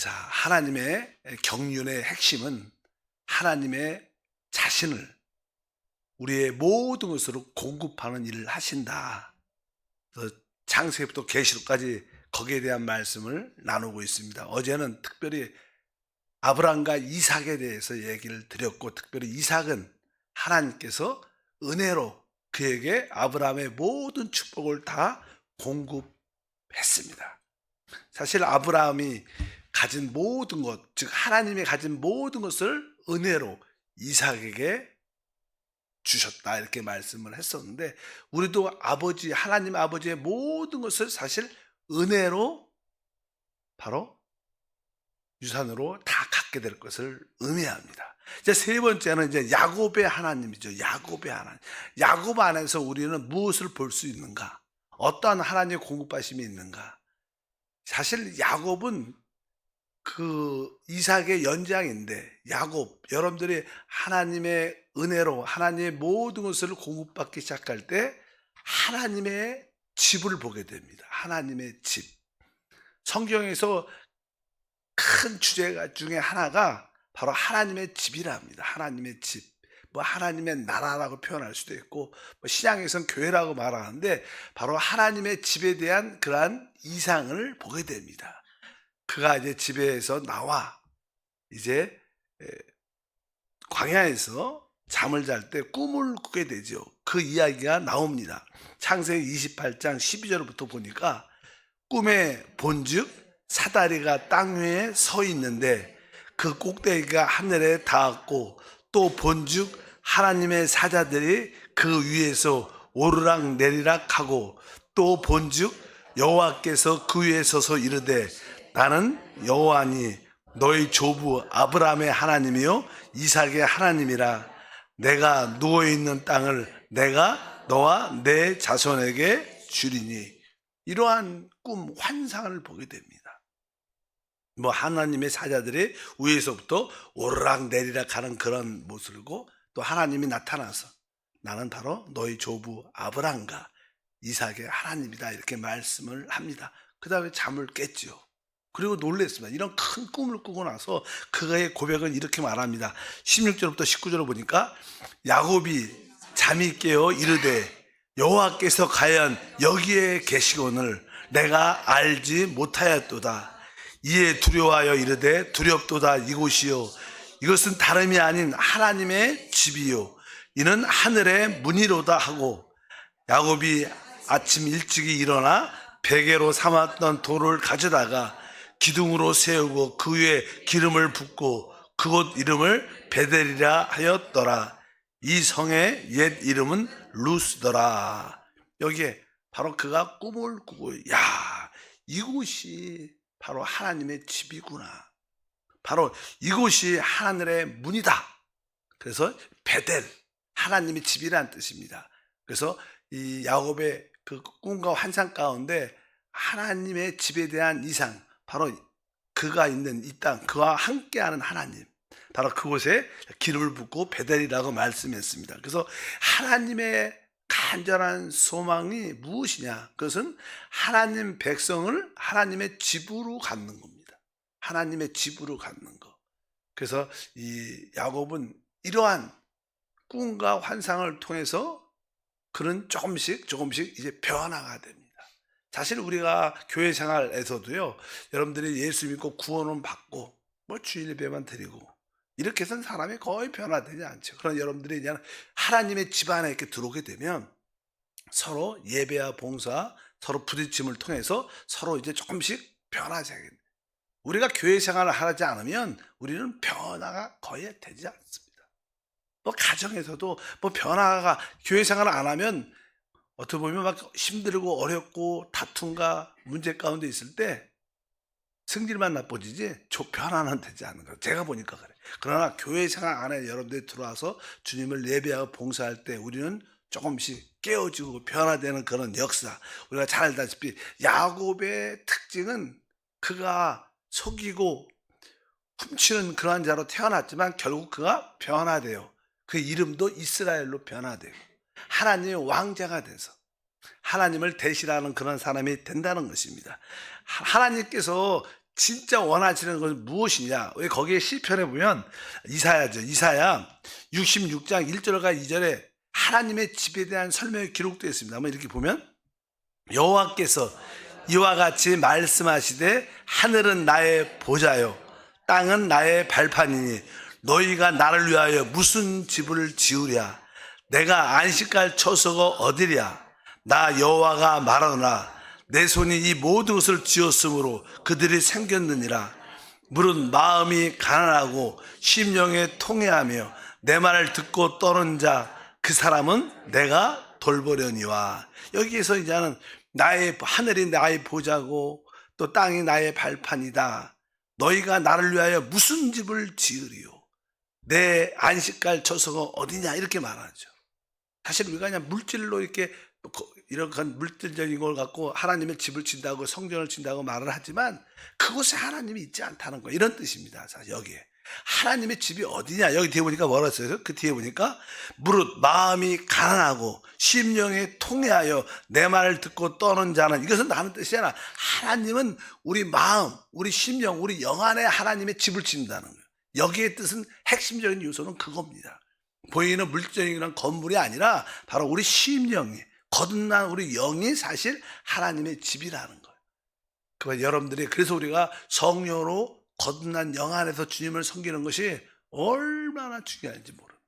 자, 하나님의 경륜의 핵심은 하나님의 자신을 우리의 모든 것으로 공급하는 일을 하신다. 창세기부터 계시록까지 거기에 대한 말씀을 나누고 있습니다. 어제는 특별히 아브라함과 이삭에 대해서 얘기를 드렸고 특별히 이삭은 하나님께서 은혜로 그에게 아브라함의 모든 축복을 다 공급했습니다. 사실 아브라함이 가진 모든 것, 즉 하나님이 가진 모든 것을 은혜로 이삭에게 주셨다 이렇게 말씀을 했었는데 우리도 아버지 하나님 아버지의 모든 것을 사실 은혜로 바로 유산으로 다 갖게 될 것을 의미합니다. 이제 세 번째는 이제 야곱의 하나님이죠. 야곱의 하나님. 야곱 안에서 우리는 무엇을 볼 수 있는가? 어떠한 하나님의 공급하심이 있는가? 사실 야곱은 그 이삭의 연장인데 야곱 여러분들이 하나님의 은혜로 하나님의 모든 것을 공급받기 시작할 때 하나님의 집을 보게 됩니다. 하나님의 집. 성경에서 큰 주제가 중에 하나가 바로 하나님의 집이라 합니다. 하나님의 집. 뭐 하나님의 나라라고 표현할 수도 있고 뭐 신앙에선 교회라고 말하는데 바로 하나님의 집에 대한 그러한 이상을 보게 됩니다. 그가 이제 집에서 나와 이제 에, 광야에서 잠을 잘 때 꿈을 꾸게 되죠. 그 이야기가 나옵니다. 창세기 28장 12절부터 보니까 꿈에 본즉 사다리가 땅 위에 서 있는데 그 꼭대기가 하늘에 닿았고 또 본즉 하나님의 사자들이 그 위에서 오르락 내리락 하고 또 본즉 여호와께서 그 위에 서서 이르되 나는 여호와니 너희 조부 아브라함의 하나님이요 이삭의 하나님이라 내가 누워 있는 땅을 내가 너와 내 자손에게 주리니 이러한 꿈 환상을 보게 됩니다. 뭐 하나님의 사자들이 위에서부터 오르락 내리락 하는 그런 모습이고 또 하나님이 나타나서 나는 바로 너희 조부 아브람과 이삭의 하나님이다 이렇게 말씀을 합니다. 그 다음에 잠을 깼죠. 그리고 놀랬습니다. 이런 큰 꿈을 꾸고 나서 그의 고백은 이렇게 말합니다. 16절부터 19절을 보니까 야곱이 잠이 깨어 이르되 여호와께서 과연 여기에 계시거늘 내가 알지 못하였도다. 이에 두려워하여 이르되 두렵도다 이곳이요 이것은 다름이 아닌 하나님의 집이요 이는 하늘의 문이로다 하고 야곱이 아침 일찍이 일어나 베개로 삼았던 돌을 가져다가 기둥으로 세우고 그 위에 기름을 붓고 그곳 이름을 베델이라 하였더라. 이 성의 옛 이름은 루스더라. 여기에 바로 그가 꿈을 꾸고 야 이곳이 바로 하나님의 집이구나. 바로 이곳이 하늘의 문이다. 그래서 베델 하나님의 집이라는 뜻입니다. 그래서 이 야곱의 그 꿈과 환상 가운데 하나님의 집에 대한 이상 바로 그가 있는 이 땅, 그와 함께하는 하나님. 바로 그곳에 기름을 붓고 베델이라고 말씀했습니다. 그래서 하나님의 간절한 소망이 무엇이냐? 그것은 하나님 백성을 하나님의 집으로 갖는 겁니다. 하나님의 집으로 갖는 거. 그래서 이 야곱은 이러한 꿈과 환상을 통해서 그는 조금씩 조금씩 이제 변화가 됩니다. 사실 우리가 교회 생활에서도요, 여러분들이 예수 믿고 구원은 받고, 뭐 주일 예배만 드리고, 이렇게 해서는 사람이 거의 변화되지 않죠. 그러나 여러분들이 이제 하나님의 집 안에 이렇게 들어오게 되면 서로 예배와 봉사, 서로 부딪힘을 통해서 서로 이제 조금씩 변화하게 됩니다. 우리가 교회 생활을 하지 않으면 우리는 변화가 거의 되지 않습니다. 뭐 가정에서도 뭐 변화가 교회 생활을 안 하면 어떻게 보면 막 힘들고 어렵고 다툼과 문제 가운데 있을 때 성질만 나빠지지 저 변화는 되지 않는 거예요. 제가 보니까 그래. 그러나 교회 생활 안에 여러분들이 들어와서 주님을 예배하고 봉사할 때 우리는 조금씩 깨어지고 변화되는 그런 역사. 우리가 잘 알다시피 야곱의 특징은 그가 속이고 훔치는 그러한 자로 태어났지만 결국 그가 변화돼요. 그 이름도 이스라엘로 변화돼요. 하나님의 왕자가 돼서 하나님을 대신하는 그런 사람이 된다는 것입니다. 하- 하나님께서 진짜 원하시는 것은 무엇이냐? 왜 거기에 시편에 보면 이사야죠. 이사야 66장 1절과 2절에 하나님의 집에 대한 설명이 기록되어 있습니다. 한번 이렇게 보면 여호와께서 이와 같이 말씀하시되 하늘은 나의 보좌요 땅은 나의 발판이니 너희가 나를 위하여 무슨 집을 지으랴 내가 안식할 처소가 어디랴? 나 여호와가 말하노라. 내 손이 이 모든 것을 지었으므로 그들이 생겼느니라. 물은 마음이 가난하고 심령에 통해하며 내 말을 듣고 떠는 자 그 사람은 내가 돌보려니와. 여기에서 이제는 나의 하늘이 나의 보자고 또 땅이 나의 발판이다. 너희가 나를 위하여 무슨 집을 지으리요? 내 안식갈 처소가 어디냐? 이렇게 말하죠 사실 우리가 그냥 물질로 이렇게 거- 이런 건 물질적인 걸 갖고 하나님의 집을 진다고 성전을 진다고 말을 하지만 그곳에 하나님이 있지 않다는 거 이런 뜻입니다. 자 여기에 하나님의 집이 어디냐 여기 뒤에 보니까 뭐라 써요? 그 뒤에 보니까 무릇 마음이 가난하고 심령에 통해하여 내 말을 듣고 떠는 자는 이것은 나는 뜻이잖아. 하나님은 우리 마음, 우리 심령, 우리 영 안에 하나님의 집을 짓는다는 거예요. 여기의 뜻은 핵심적인 요소는 그겁니다. 보이는 물질적인 건물이 아니라 바로 우리 심령이 거듭난 우리 영이 사실 하나님의 집이라는 거예요. 그 여러분들이 그래서 우리가 성령으로 거듭난 영 안에서 주님을 섬기는 것이 얼마나 중요한지 모르는.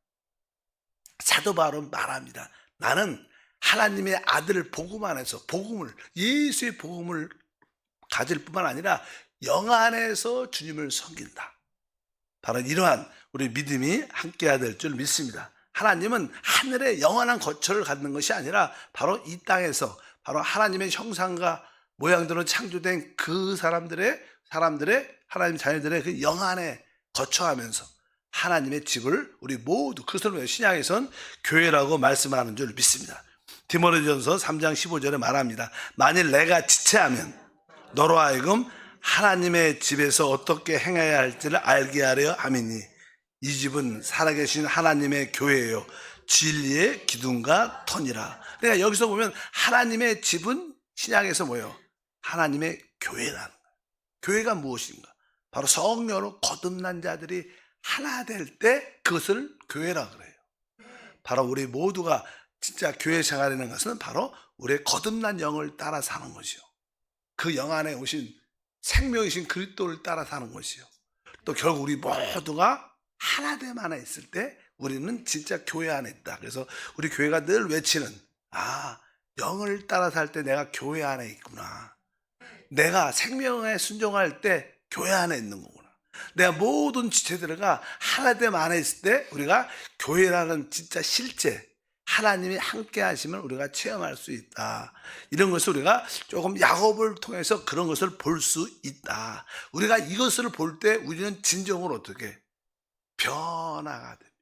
사도 바울은 말합니다. 나는 하나님의 아들 복음 안에서 복음을 예수의 복음을 가질 뿐만 아니라 영 안에서 주님을 섬긴다. 바로 이러한 우리 믿음이 함께해야 될 줄 믿습니다. 하나님은 하늘의 영원한 거처를 갖는 것이 아니라 바로 이 땅에서 바로 하나님의 형상과 모양대로 창조된 그 사람들의 사람들의 하나님 자녀들의 그 영 안에 거처하면서 하나님의 집을 우리 모두 그것을 왜 신약에선 교회라고 말씀하는 줄 믿습니다. 디모데전서 3장 15절에 말합니다. 만일 내가 지체하면 너로 하여금 하나님의 집에서 어떻게 행해야 할지를 알게 하려 함이니 이 집은 살아계신 하나님의 교회예요. 진리의 기둥과 터니라. 그러니까 여기서 보면 하나님의 집은 신약에서 뭐예요? 하나님의 교회라는 거예요. 교회가 무엇인가? 바로 성령으로 거듭난 자들이 하나 될 때 그것을 교회라 그래요. 바로 우리 모두가 진짜 교회 생활이라는 것은 바로 우리의 거듭난 영을 따라 사는 것이요. 그 영 안에 오신 생명이신 그리스도를 따라 사는 것이요. 또 결국 우리 모두가 하나됨 안에 있을 때 우리는 진짜 교회 안에 있다. 그래서 우리 교회가 늘 외치는 아 영을 따라 살 때 내가 교회 안에 있구나. 내가 생명에 순종할 때 교회 안에 있는 거구나. 내가 모든 지체들과 하나됨 안에 있을 때 우리가 교회라는 진짜 실제 하나님이 함께 하심을 우리가 체험할 수 있다. 이런 것을 우리가 조금 야곱을 통해서 그런 것을 볼 수 있다. 우리가 이것을 볼 때 우리는 진정으로 어떻게 변화가 됩니다.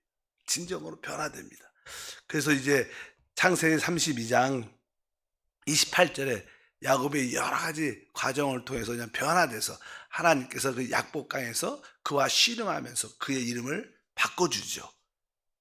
진정으로 변화됩니다. 그래서 이제 창세기 32장 28절에 야곱의 여러 가지 과정을 통해서 그냥 변화돼서 하나님께서 그 약복강에서 그와 씨름하면서 그의 이름을 바꿔주죠.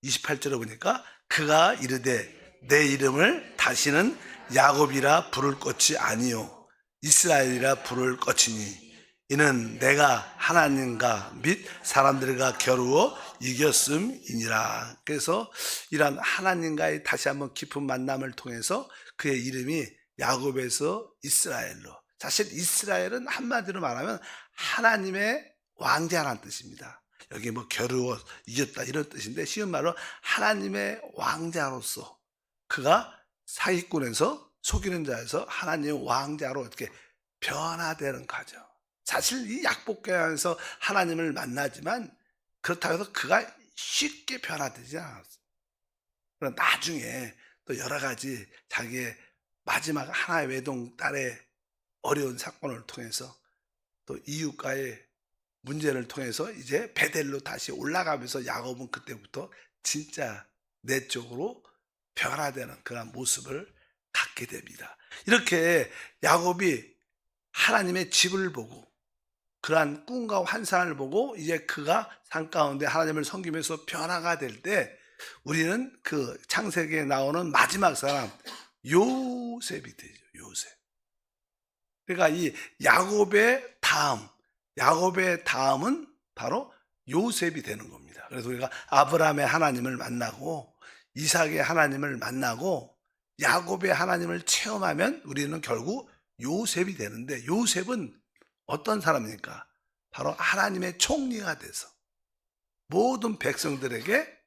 28절에 보니까 그가 이르되 내 이름을 다시는 야곱이라 부를 것이 아니요 이스라엘이라 부를 것이니 이는 내가 하나님과 및 사람들과 겨루어 이겼음이니라. 그래서 이러한 하나님과의 다시 한번 깊은 만남을 통해서 그의 이름이 야곱에서 이스라엘로. 사실 이스라엘은 한마디로 말하면 하나님의 왕자라는 뜻입니다. 여기 뭐 겨루어 이겼다 이런 뜻인데 쉬운 말로 하나님의 왕자로서 그가 사기꾼에서 속이는 자에서 하나님의 왕자로 이렇게 변화되는 과정. 사실 이 약복교에서 하나님을 만나지만 그렇다고 해서 그가 쉽게 변화되지 않았어요. 나중에 또 여러 가지 자기의 마지막 하나의 외동 딸의 어려운 사건을 통해서 또 이웃과의 문제를 통해서 이제 베델로 다시 올라가면서 야곱은 그때부터 진짜 내 쪽으로 변화되는 그런 모습을 갖게 됩니다. 이렇게 야곱이 하나님의 집을 보고 그러한 꿈과 환상을 보고 이제 그가 산 가운데 하나님을 섬기면서 변화가 될 때 우리는 그 창세기에 나오는 마지막 사람 요셉이 되죠. 요셉. 그러니까 이 야곱의 다음 야곱의 다음은 바로 요셉이 되는 겁니다. 그래서 우리가 아브라함의 하나님을 만나고 이삭의 하나님을 만나고 야곱의 하나님을 체험하면 우리는 결국 요셉이 되는데 요셉은 어떤 사람입니까? 바로 하나님의 총리가 돼서 모든 백성들에게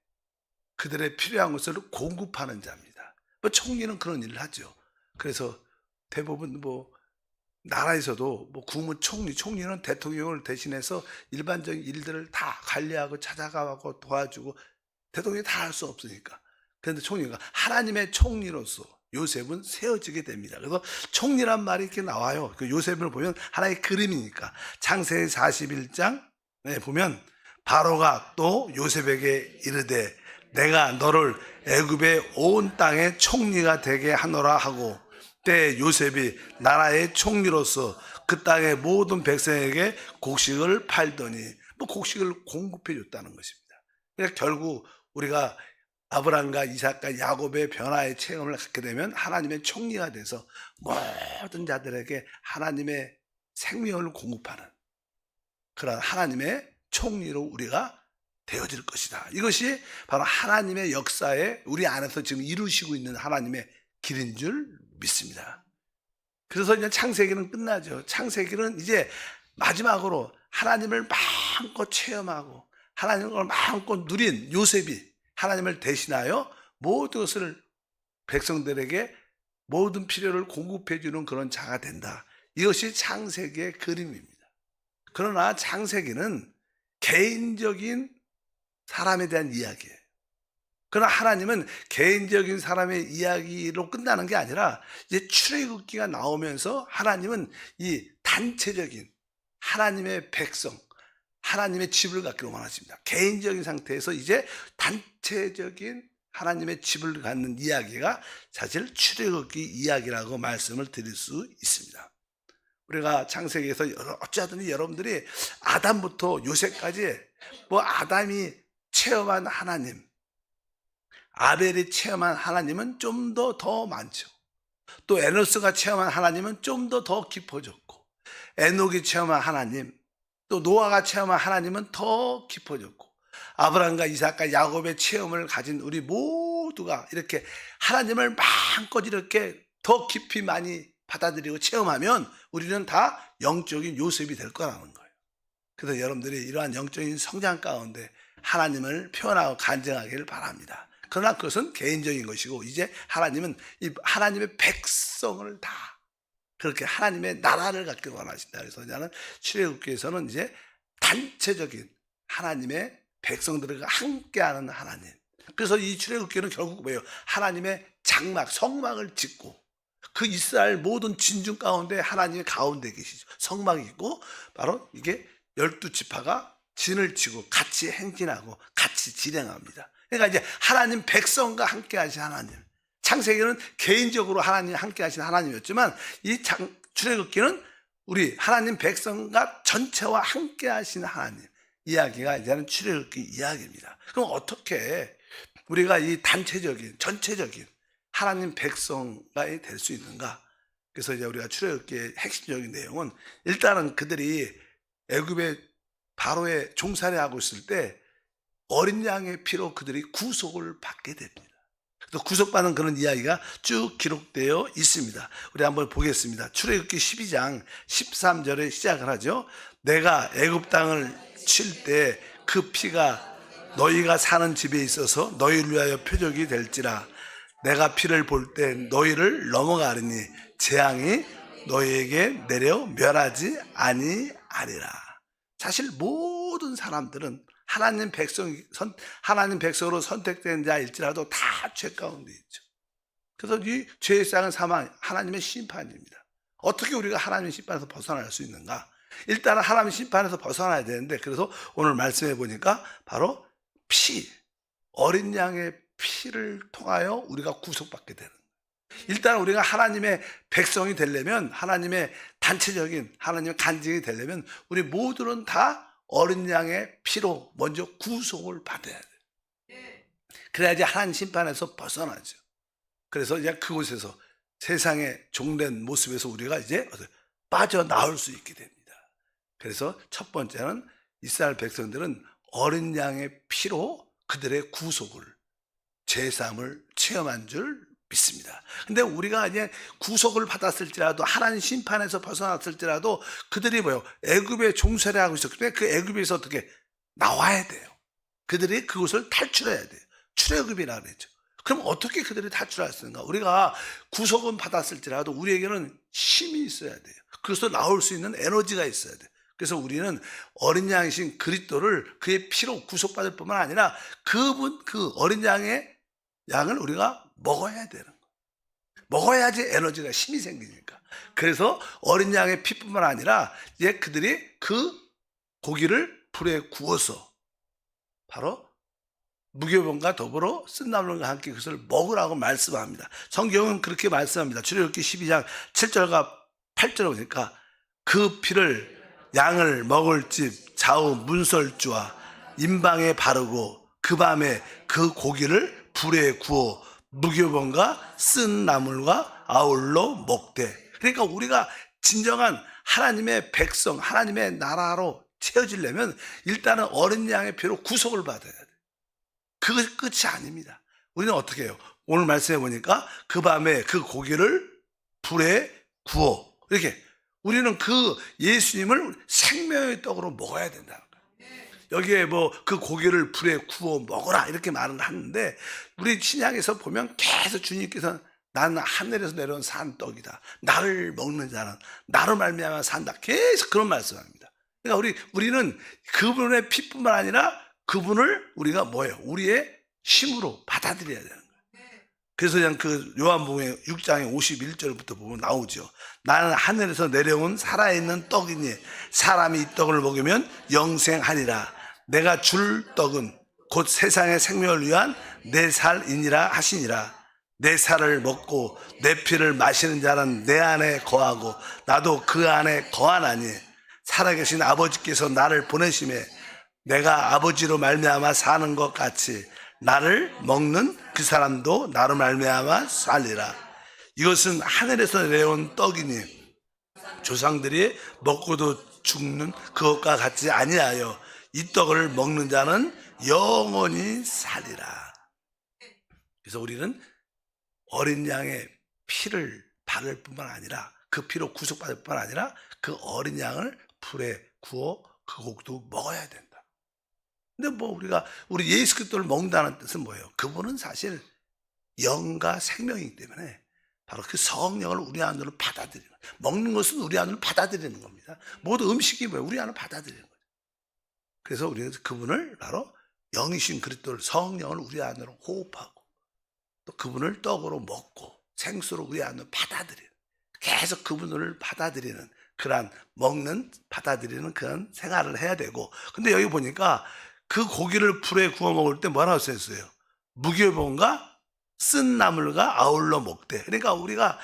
그들의 필요한 것을 공급하는 자입니다. 뭐 총리는 그런 일을 하죠. 그래서 대부분 뭐 나라에서도 뭐 국무 총리, 총리는 대통령을 대신해서 일반적인 일들을 다 관리하고 찾아가고 도와주고 대통령이 다 할 수 없으니까. 그런데 총리가 하나님의 총리로서 요셉은 세워지게 됩니다. 그래서 총리란 말이 이렇게 나와요. 그 요셉을 보면 하나의 그림이니까. 창세기 41장 에 보면 바로가 또 요셉에게 이르되 내가 너를 애굽의 온 땅의 총리가 되게 하노라 하고 때 요셉이 나라의 총리로서 그 땅의 모든 백성에게 곡식을 팔더니 뭐 곡식을 공급해 줬다는 것입니다. 그러니까 결국 우리가 아브람과 이삭과 야곱의 변화의 체험을 갖게 되면 하나님의 총리가 돼서 모든 자들에게 하나님의 생명을 공급하는 그런 하나님의 총리로 우리가 되어질 것이다. 이것이 바로 하나님의 역사에 우리 안에서 지금 이루시고 있는 하나님의 길인 줄 믿습니다. 그래서 이제 창세기는 끝나죠. 창세기는 이제 마지막으로 하나님을 마음껏 체험하고 하나님을 마음껏 누린 요셉이 하나님을 대신하여 모든 것을 백성들에게 모든 필요를 공급해 주는 그런 자가 된다. 이것이 창세기의 그림입니다. 그러나 창세기는 개인적인 사람에 대한 이야기예요. 그러나 하나님은 개인적인 사람의 이야기로 끝나는 게 아니라 이제 출애굽기가 나오면서 하나님은 이 단체적인 하나님의 백성, 하나님의 집을 갖기로 원하십니다. 개인적인 상태에서 이제 단체적인 하나님의 집을 갖는 이야기가 사실 출애굽기 이야기라고 말씀을 드릴 수 있습니다. 우리가 창세기에서 어찌하든지 여러분들이 아담부터 요새까지 뭐 아담이 체험한 하나님, 아벨이 체험한 하나님은 좀 더더 많죠. 또 에노스가 체험한 하나님은 좀 더더 깊어졌고, 에녹이 체험한 하나님, 또 노아가 체험한 하나님은 더 깊어졌고, 아브라함과 이삭과 야곱의 체험을 가진 우리 모두가 이렇게 하나님을 마음껏 이렇게 더 깊이 많이 받아들이고 체험하면 우리는 다 영적인 요셉이 될 거라는 거예요. 그래서 여러분들이 이러한 영적인 성장 가운데 하나님을 표현하고 간증하기를 바랍니다. 그러나 그것은 개인적인 것이고 이제 하나님은 이 하나님의 백성을 다 그렇게 하나님의 나라를 갖기 원하신다. 그래서 나는 출애굽기에서는 이제 단체적인 하나님의 백성들과 함께하는 하나님. 그래서 이 출애굽기는 결국 뭐예요? 하나님의 장막, 성막을 짓고 그 이스라엘 모든 진중 가운데 하나님의 가운데 계시죠. 성막이 있고 바로 이게 열두 지파가 진을 치고 같이 행진하고 같이 진행합니다. 그러니까 이제 하나님 백성과 함께 하신 하나님. 창세기는 개인적으로 하나님 함께 하신 하나님이었지만 이 장, 출애굽기는 우리 하나님 백성과 전체와 함께 하신 하나님 이야기가 이제는 출애굽기 이야기입니다. 그럼 어떻게 우리가 이 단체적인 전체적인 하나님 백성이 될 수 있는가? 그래서 이제 우리가 출애굽기의 핵심적인 내용은 일단은 그들이 애굽의 바로의 종살이 하고 있을 때 어린 양의 피로 그들이 구속을 받게 됩니다. 그래서 구속받는 그런 이야기가 쭉 기록되어 있습니다. 우리 한번 보겠습니다. 출애굽기 12장 13절에 시작을 하죠. 내가 애굽 땅을 칠 때 그 피가 너희가 사는 집에 있어서 너희를 위하여 표적이 될지라 내가 피를 볼 때 너희를 넘어가리니 재앙이 너희에게 내려 멸하지 아니하리라. 사실 모든 사람들은 하나님 백성 선 하나님 백성으로 선택된 자일지라도 다 죄 가운데 있죠. 그래서 이 죄의 쌍은 사망 하나님의 심판입니다. 어떻게 우리가 하나님의 심판에서 벗어날 수 있는가? 일단은 하나님의 심판에서 벗어나야 되는데 그래서 오늘 말씀해 보니까 바로 피 어린 양의 피를 통하여 우리가 구속받게 되는. 일단 우리가 하나님의 백성이 되려면 하나님의 단체적인 하나님의 간증이 되려면 우리 모두는 다 어린 양의 피로 먼저 구속을 받아야 돼요. 그래야지 하나님 심판에서 벗어나죠. 그래서 이제 그곳에서 세상의 종된 모습에서 우리가 이제 빠져나올 수 있게 됩니다. 그래서 첫 번째는 이스라엘 백성들은 어린 양의 피로 그들의 구속을 제삼을 체험한 줄 믿습니다. 근데 우리가 이제 구속을 받았을지라도 하나님 심판에서 벗어났을지라도 그들이 뭐요? 애굽에 종살이 하고 있었기 때문에 그 애굽에서 어떻게 나와야 돼요. 그들이 그곳을 탈출해야 돼요. 출애굽이라 그랬죠. 그럼 어떻게 그들이 탈출할 수 있는가? 우리가 구속은 받았을지라도 우리에게는 힘이 있어야 돼요. 그래서 나올 수 있는 에너지가 있어야 돼요. 그래서 우리는 어린 양이신 그리스도를 그의 피로 구속받을 뿐만 아니라 그분 그 어린 양의 양을 우리가 먹어야 되는 거예요. 먹어야지 에너지가 힘이 생기니까. 그래서 어린 양의 피뿐만 아니라 이제 그들이 그 고기를 불에 구워서 바로 무교병과 더불어 쓴나물과 함께 그것을 먹으라고 말씀합니다. 성경은 그렇게 말씀합니다. 출애굽기 12장 7절과 8절에 보니까 그 피를 양을 먹을 집 좌우 문설주와 임방에 바르고 그 밤에 그 고기를 불에 구워 무교병과 쓴 나물과 아울러 먹되. 그러니까 우리가 진정한 하나님의 백성 하나님의 나라로 채워지려면 일단은 어린 양의 피로 구속을 받아야 돼. 그것이 끝이 아닙니다. 우리는 어떻게 해요? 오늘 말씀해 보니까 그 밤에 그 고기를 불에 구워. 이렇게 우리는 그 예수님을 생명의 떡으로 먹어야 거예요. 여기에 뭐 그 고기를 불에 구워 먹어라 이렇게 말을 하는데 우리 신약에서 보면 계속 주님께서 나는 하늘에서 내려온 산 떡이다. 나를 먹는 자는 나로 말미암아 산다. 계속 그런 말씀합니다. 그러니까 우리 우리는 그분의 피뿐만 아니라 그분을 우리가 뭐예요? 우리의 힘으로 받아들여야 되는 거예요. 그래서 그냥 그 요한복음의 6장의 51절부터 보면 나오죠. 나는 하늘에서 내려온 살아있는 떡이니 사람이 이 떡을 먹으면 영생하리라. 내가 줄 떡은 곧 세상의 생명을 위한 내 살이니라 하시니라. 내 살을 먹고 내 피를 마시는 자는 내 안에 거하고 나도 그 안에 거하나니 살아계신 아버지께서 나를 보내심에 내가 아버지로 말미암아 사는 것 같이 나를 먹는 그 사람도 나로 말미암아 살리라. 이것은 하늘에서 내려온 떡이니 조상들이 먹고도 죽는 그것과 같지 아니하여 이 떡을 먹는 자는 영원히 살리라. 그래서 우리는 어린 양의 피를 바를 뿐만 아니라 그 피로 구속받을 뿐만 아니라 그 어린 양을 불에 구워 그 곡도 먹어야 된다. 근데 뭐 우리가 우리 예수 그리스도를 먹는다는 뜻은 뭐예요? 그분은 사실 영과 생명이기 때문에 바로 그 성령을 우리 안으로 받아들이는. 먹는 것은 우리 안으로 받아들이는 겁니다. 모든 음식이 뭐예요? 우리 안으로 받아들이는 거예요. 그래서 우리는 그분을 바로 영이신 그리스도를 성령을 우리 안으로 호흡하고 또 그분을 떡으로 먹고 생수로 우리 안으로 받아들이는 계속 그분을 받아들이는 그러한 먹는 받아들이는 그런 생활을 해야 되고 근데 여기 보니까 그 고기를 불에 구워 먹을 때 뭐라고 써 있어요? 무교병과 쓴 나물과 아울러 먹되 그러니까 우리가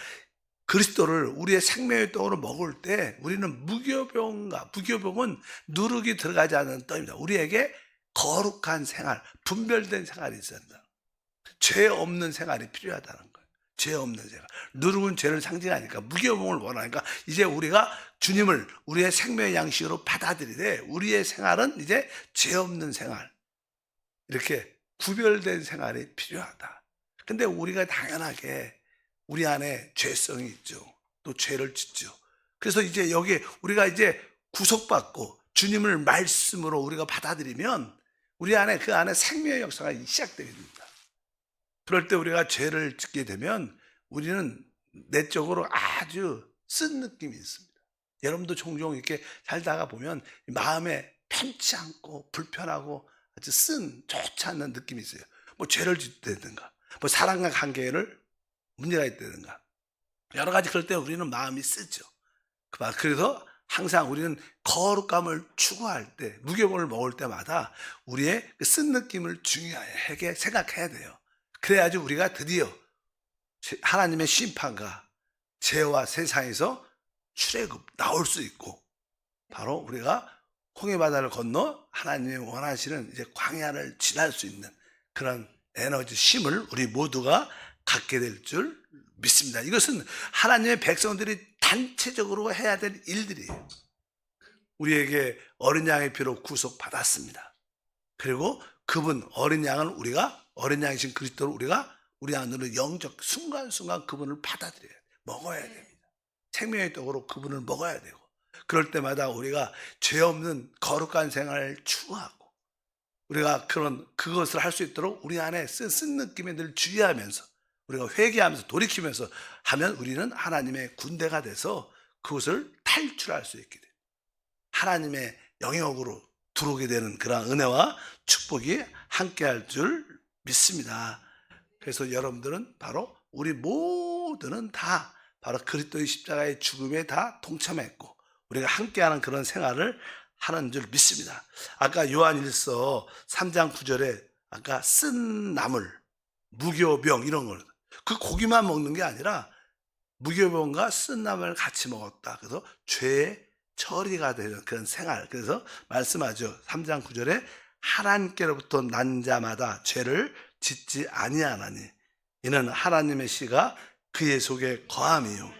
그리스도를 우리의 생명의 떡으로 먹을 때 우리는 무교병과 무교병은 누룩이 들어가지 않는 떡입니다. 우리에게 거룩한 생활, 분별된 생활이 한다. 죄 없는 생활이 필요하다는 거예요. 죄 없는 생활. 누룩은 죄를 상징하니까 무교병을 원하니까 이제 우리가 주님을 우리의 생명의 양식으로 받아들이되 우리의 생활은 이제 죄 없는 생활. 이렇게 구별된 생활이 필요하다. 근데 우리가 당연하게 우리 안에 죄성이 있죠. 또 죄를 짓죠. 그래서 이제 여기 우리가 이제 구속받고 주님을 말씀으로 우리가 받아들이면 우리 안에 그 안에 생명의 역사가 시작되게 됩니다. 그럴 때 우리가 죄를 짓게 되면 우리는 내적으로 아주 쓴 느낌이 있습니다. 여러분도 종종 이렇게 살다가 보면 마음에 편치 않고 불편하고 아주 쓴 좋지 않는 느낌이 있어요. 뭐 죄를 짓다든가 뭐 사랑과 관계를 문제가 있다든가 여러 가지 그럴 때 우리는 마음이 쓰죠. 그래서 항상 우리는 거룩감을 추구할 때 무교병을 먹을 때마다 우리의 그 쓴 느낌을 중요하게 생각해야 돼요. 그래야지 우리가 드디어 하나님의 심판과 죄와 세상에서 출애굽 나올 수 있고 바로 우리가 홍해 바다를 건너 하나님이 원하시는 이제 광야를 지날 수 있는 그런 에너지 힘을 우리 모두가 갖게 될 줄 믿습니다. 이것은 하나님의 백성들이 단체적으로 해야 될 일들이에요. 우리에게 어린 양의 피로 구속받았습니다. 그리고 그분 어린 양은 우리가 어린 양이신 그리스도를 우리가 우리 안으로 영적 순간순간 그분을 받아들여야 돼. 먹어야 됩니다. 생명의 떡으로 그분을 먹어야 되고 그럴 때마다 우리가 죄 없는 거룩한 생활을 추구하고 우리가 그런 그것을 할 수 있도록 우리 안에 쓴, 쓴 느낌에 늘 주의하면서 우리가 회개하면서 돌이키면서 하면 우리는 하나님의 군대가 돼서 그것을 탈출할 수 있게 돼요. 하나님의 영역으로 들어오게 되는 그런 은혜와 축복이 함께할 줄 믿습니다. 그래서 여러분들은 바로 우리 모두는 다 바로 그리스도의 십자가의 죽음에 다 동참했고 우리가 함께하는 그런 생활을 하는 줄 믿습니다. 아까 요한일서 3장 9절에 아까 쓴 나물, 무교병 이런 걸 그 고기만 먹는 게 아니라 무교병과 쓴 나물을 같이 먹었다. 그래서 죄의 처리가 되는 그런 생활. 그래서 말씀하죠. 3장 9절에 하나님께로부터 난 자마다 죄를 짓지 아니하나니 이는 하나님의 씨가 그의 속에 거함이요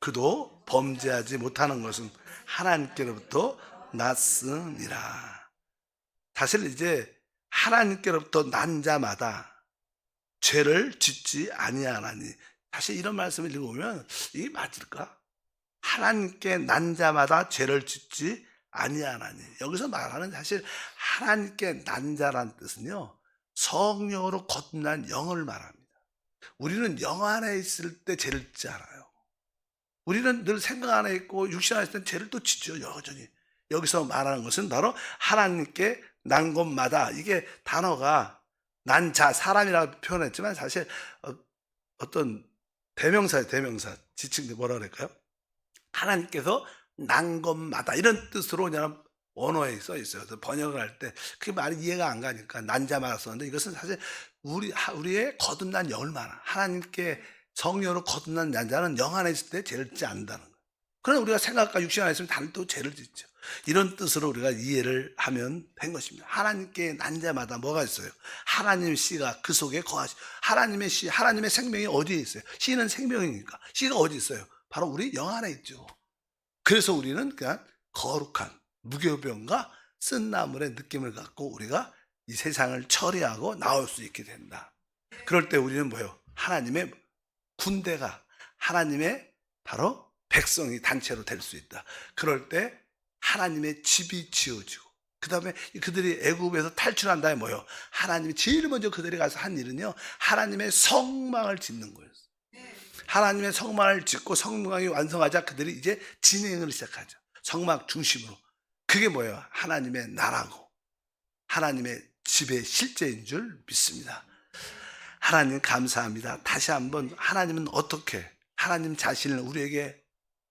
그도 범죄하지 못하는 것은 하나님께로부터 났음이라. 사실 이제 하나님께로부터 난 자마다 죄를 짓지 아니하나니 사실 이런 말씀을 읽으면 이게 맞을까? 하나님께 난 자마다 죄를 짓지 아니하나니 여기서 말하는 사실 하나님께 난 자란 뜻은요 성령으로 거듭난 영을 말합니다. 우리는 영 안에 있을 때 죄를 짓지 않아요. 우리는 늘 생각 안에 있고 육신 안에 있을 때 죄를 또 짓죠 여전히. 여기서 말하는 것은 바로 하나님께 난 것마다 이게 단어가 난 자 사람이라고 표현했지만 사실 어, 어떤 대명사예요 대명사 지칭 뭐라 그럴까요? 하나님께서 난 것마다 이런 뜻으로 그냥 원어에 써 있어요. 그래서 번역을 할 때 그게 말이 이해가 안 가니까 난자마다 썼는데 이것은 사실 우리 하- 우리의 거듭난 말하 하나님께 성령으로 거듭난 난자는 영 안에 있을 때 죄를 짓지 않는다는 거예요. 그러나 우리가 생각과 육신 안에 있으면 다른 또 죄를 짓죠. 이런 뜻으로 우리가 이해를 하면 된 것입니다. 하나님께 난자마다 뭐가 있어요? 하나님 씨가 그 속에 거하시. 하나님의 씨, 하나님의 생명이 어디에 있어요? 씨는 생명이니까. 씨가 어디 있어요? 바로 우리 영 안에 있죠. 그래서 우리는 그냥 거룩한 무교병과 쓴 나물의 느낌을 갖고 우리가 이 세상을 처리하고 나올 수 있게 된다. 그럴 때 우리는 뭐예요? 하나님의 군대가 하나님의 바로 백성이 단체로 될 수 있다. 그럴 때 하나님의 집이 지어지고 그 다음에 그들이 애굽에서 탈출한 다음에 뭐예요? 하나님이 제일 먼저 그들이 가서 한 일은요 하나님의 성망을 짓는 거였어요. 하나님의 성막을 짓고 성막이 완성하자 그들이 이제 진행을 시작하죠. 성막 중심으로. 그게 뭐예요? 하나님의 나라고 하나님의 집의 실제인 줄 믿습니다. 하나님 감사합니다. 다시 한번 하나님은 어떻게 하나님 자신을 우리에게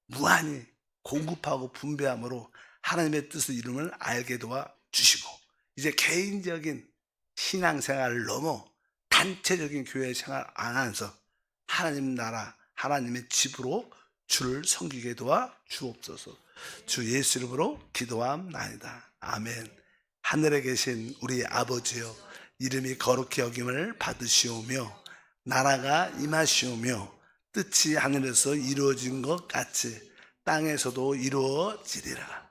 무한히 공급하고 분배함으로 하나님의 뜻의 이름을 알게 도와 주시고 이제 개인적인 신앙생활을 넘어 단체적인 교회 생활 안 하면서 하나님 나라 하나님의 집으로 주를 섬기게 도와 주옵소서. 주 예수 이름으로 기도함나이다. 아멘. 하늘에 계신 우리 아버지여 이름이 거룩히 여김을 받으시오며 나라가 임하시오며 뜻이 하늘에서 이루어진 것 같이 땅에서도 이루어지리라